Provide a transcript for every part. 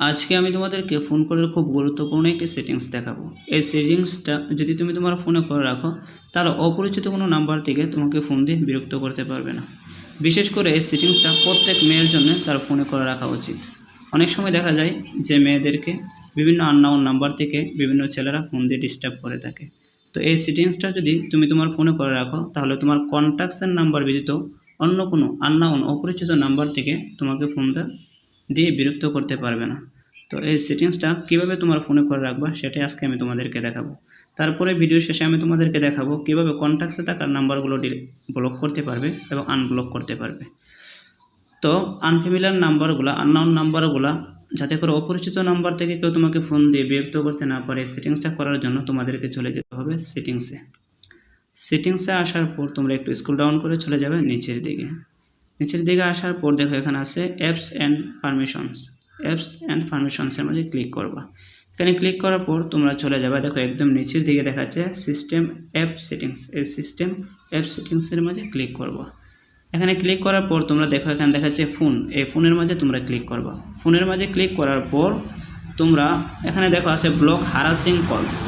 আজকে আমি তোমাদেরকে ফোন কলের খুব গুরুত্বপূর্ণ একটি সেটিংস দেখাবো। এই সেটিংসটা যদি তুমি তোমার ফোনে করে রাখো, তাহলে অপরিচিত কোনো নাম্বার থেকে তোমাকে ফোন দিয়ে বিরক্ত করতে পারবে না। বিশেষ করে এই সেটিংসটা প্রত্যেক মেয়ের জন্য তার ফোনে করে রাখা উচিত। অনেক সময় দেখা যায় যে মেয়েদেরকে বিভিন্ন আননাউন নাম্বার থেকে বিভিন্ন ছেলেরা ফোন দিয়ে ডিস্টার্ব করে থাকে। তো এই সেটিংসটা যদি তুমি তোমার ফোনে করে রাখো, তাহলে তোমার কন্ট্যাক্টসের নাম্বার ব্যতীত অন্য কোনো আননাউন অপরিচিত নাম্বার থেকে তোমাকে ফোনটা দিয়ে বিরক্ত করতে পারবে না। তো এই সেটিংসটা কীভাবে তোমার ফোনে করে রাখবা, সেটাই আজকে আমি তোমাদেরকে দেখাবো। তারপরে ভিডিও শেষে আমি তোমাদেরকে দেখাবো কীভাবে কন্ট্যাক্টসে থাকার নাম্বারগুলো ব্লক করতে পারবে এবং আনব্লক করতে পারবে। তো আনফেমিলার নাম্বারগুলো আননাউন নাম্বারগুলো যাতে করে অপরিচিত নাম্বার থেকে কেউ তোমাকে ফোন দিয়ে বিরক্ত করতে না পারে সেটিংসটা করার জন্য তোমাদেরকে চলে যেতে হবে সেটিংসে সেটিংসে আসার পর তোমরা একটু স্কুল ডাউন করে চলে যাবে নিচের দিকে। নিচের দিকে আসার পর দেখো এখানে আছে apps and permissions apps and পারমিশনসের মধ্যে ক্লিক করবা। এখানে ক্লিক করার পর তোমরা চলে যাবে। দেখো একদম নিচের দিকে দেখাচ্ছে সিস্টেম অ্যাপ সেটিংস এই সিস্টেম অ্যাপ সেটিংসের মাঝে ক্লিক করবা। এখানে ক্লিক করার পর তোমরা দেখো এখানে দেখাচ্ছে ফোন এই ফোনের মাঝে তোমরা ক্লিক করবা। ফোনের মাঝে ক্লিক করার পর তোমরা এখানে দেখো আছে ব্লক হারাসিং কলস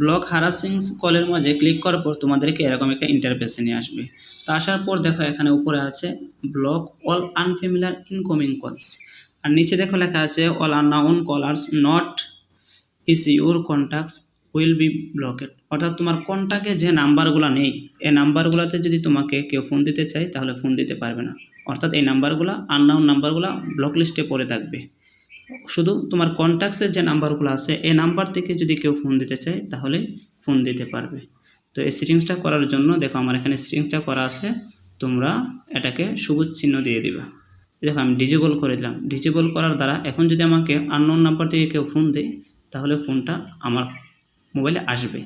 ব্লক হারাসিং কলের মাঝে ক্লিক করার পর তোমাদেরকে এরকম একটা ইন্টারফেসে নিয়ে আসবে। তো আসার পর দেখো এখানে উপরে আছে ব্লক অল আনফেমিলার ইনকমিং কলস। আর নিচে দেখো লেখা আছে all unknown callers not is your contacts will be blocked. অর্থাৎ তোমার কন্ট্যাক্টে যে নাম্বারগুলো নেই, এই নাম্বারগুলোতে যদি তোমাকে কেউ ফোন দিতে চায় তাহলে ফোন দিতে পারবে না। অর্থাৎ এই নাম্বারগুলো, আননাউন নাম্বারগুলো ব্লক লিস্টে পড়ে থাকবে। শুধু তোমার কন্ট্যাক্টসের যে নাম্বারগুলো আছে, এই নাম্বার থেকে যদি কেউ ফোন দিতে চায়, তাহলে ফোন দিতে পারবে। তো এই সেটিংসটা করার জন্য, দেখো আমার এখানে সেটিংসটা করা আছে, তোমরা এটাকে সবুজ চিহ্ন দিয়ে দিবা। দেখো আমি ডিজেবল করে দিলাম। ডিজেবল করার দ্বারা এখন যদি আমাকে আননোন নাম্বার থেকে কেউ ফোন দেয়, তাহলে ফোনটা আমার মোবাইলে আসবে।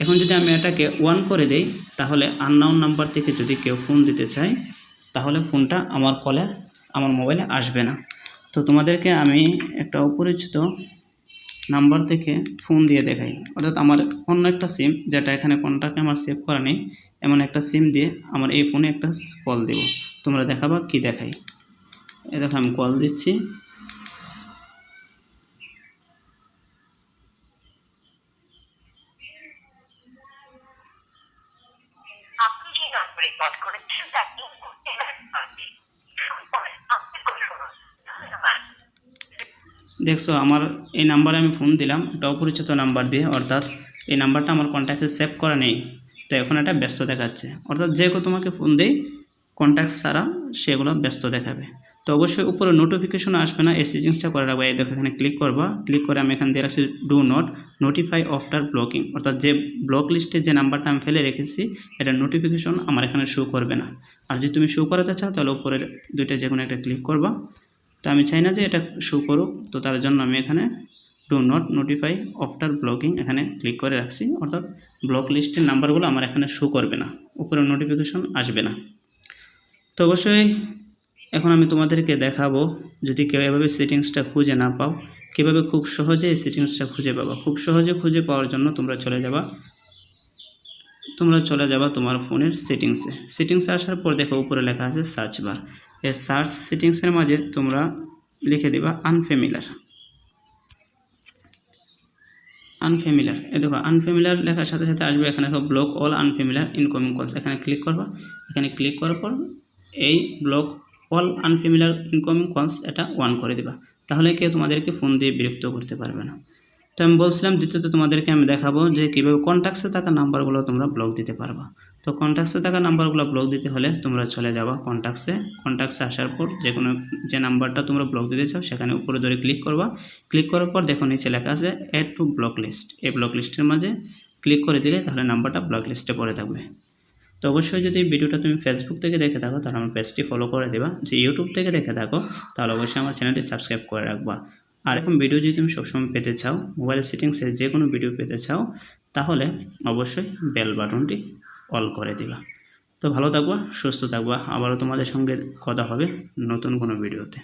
এখন যদি আমি এটাকে ওয়ান করে দেই, তাহলে আননাউন নাম্বার থেকে যদি কেউ ফোন দিতে চায়, তাহলে ফোনটা আমার কলে আমার মোবাইলে আসবে না। তো তোমাদেরকে আমি একটা অপরিচিত নাম্বার থেকে ফোন দিয়ে দেখাই। অর্থাৎ আমার অন্য একটা সিম যেটা এখানে কন্ট্যাক্টে আমার সেভ করা নেই, এমন একটা সিম দিয়ে আমার এই ফোনে একটা কল দেব। তোমরা দেখাবা, কি দেখাই? এ দেখো, আমি কল দিচ্ছি। আপনি নম্বরে কল করেছেন তা এই মুহূর্তে ব্যস্ত আছে পরে আপনি কল করুন ধন্যবাদ দেখছ, আমার এই নাম্বারে আমি ফোন দিলাম, একটা অপরিচিত নাম্বার দিয়ে, অর্থাৎ এই নাম্বারটা আমার কন্ট্যাক্টে সেভ করা নেই। তো এখন এটা ব্যস্ত দেখাচ্ছে। অর্থাৎ যে তোমাকে ফোন দেয় কন্ট্যাক্ট ছাড়া সেগুলো ব্যস্ত দেখাবে। তো অবশ্যই উপরে নোটিফিকেশন আসবে না এই সেটিংসটা করে রাখব। এই দেখো, এখানে ক্লিক করবা। ক্লিক করে আমি এখানে দিয়ে রাখছি do not notify after blocking অর্থাৎ যে ব্লক লিস্টে যে নাম্বারটা আমি ফেলে রেখেছি, এটা নোটিফিকেশন আমার এখানে শো করবে না। আর যদি তুমি শো করাতে চাও, তাহলে উপরের দুইটা যে কোনো একটা ক্লিক করবা। তো আমি চাই না যে এটা শো করুক। তো তার জন্য আমি এখানে do not notify after blocking এখানে ক্লিক করে রাখছি। অর্থাৎ ব্লক লিস্টের নাম্বারগুলো আমার এখানে শো করবে না। উপরে নোটিফিকেশন আসবে না। তো অবশ্যই এখন আমি তোমাদেরকে দেখাবো যদি কেউ এভাবে সেটিংসটা খুঁজে না পাও, কীভাবে খুব সহজে এই সেটিংসটা খুঁজে পাবা? খুব সহজে খুঁজে পাওয়ার জন্য তোমরা চলে যাবা। তোমরা চলে যাবা তোমার ফোনের সেটিংসে সেটিংসে আসার পর দেখো উপরে লেখা আছে সার্চ বার এই সার্চ সেটিংসের মাঝে তোমরা লিখে দিবা আনফেমিলার আনফেমিলার এ দেখো আনফেমিলার লেখার সাথে সাথে আসবে এখানে দেখো ব্লক অল আনফেমিলার ইনকমিং কলস এখানে ক্লিক করবা। এখানে ক্লিক করার পর এই ব্লক অল আনফেমিলার ইনকমিং কলস এটা ওয়ান করে দিবা। তাহলে কেউ তোমাদেরকে ফোন দিয়ে বিরক্ত করতে পারবে না। তো আমি বলছিলাম দ্বিতীয়ত তোমাদেরকে আমি দেখাবো যে, কীভাবে কন্ট্যাক্টসে থাকা নাম্বারগুলো তোমরা ব্লক দিতে পারবা। তো কন্ট্যাক্টসে থাকা নাম্বারগুলো ব্লক দিতে হলে তোমরা চলে যাবা কন্ট্যাক্টসে কন্ট্যাক্টসে আসার পর যে কোনো, যে নাম্বারটা তোমরা ব্লক দিতে চাও, সেখানে উপরে ধরে ক্লিক করবা। ক্লিক করার পর দেখো নিচে লেখা আছে অ্যাড টু ব্লক লিস্ট এই ব্লক লিস্টের মাঝে ক্লিক করে দিলে তাহলে নাম্বারটা ব্লক লিস্টে পড়ে থাকবে। তো অবশ্যই যদি ভিডিওটা তুমি ফেসবুক থেকে দেখে থাকো, তাহলে আমার পেজটি ফলো করে দেবা। যে ইউটিউব থেকে দেখে থাকো, তাহলে অবশ্যই আমার চ্যানেলটি সাবস্ক্রাইব করে রাখবা। আর এরকম ভিডিও যদি তুমি সবসময় পেতে চাও মোবাইলের সেটিংসে যে কোনো ভিডিও পেতে চাও, তাহলে অবশ্যই বেল বাটনটি অল করে দিবা। তো ভালো থাকবা, সুস্থ থাকবা, আবারও তোমাদের সঙ্গে কথা হবে নতুন কোনো ভিডিওতে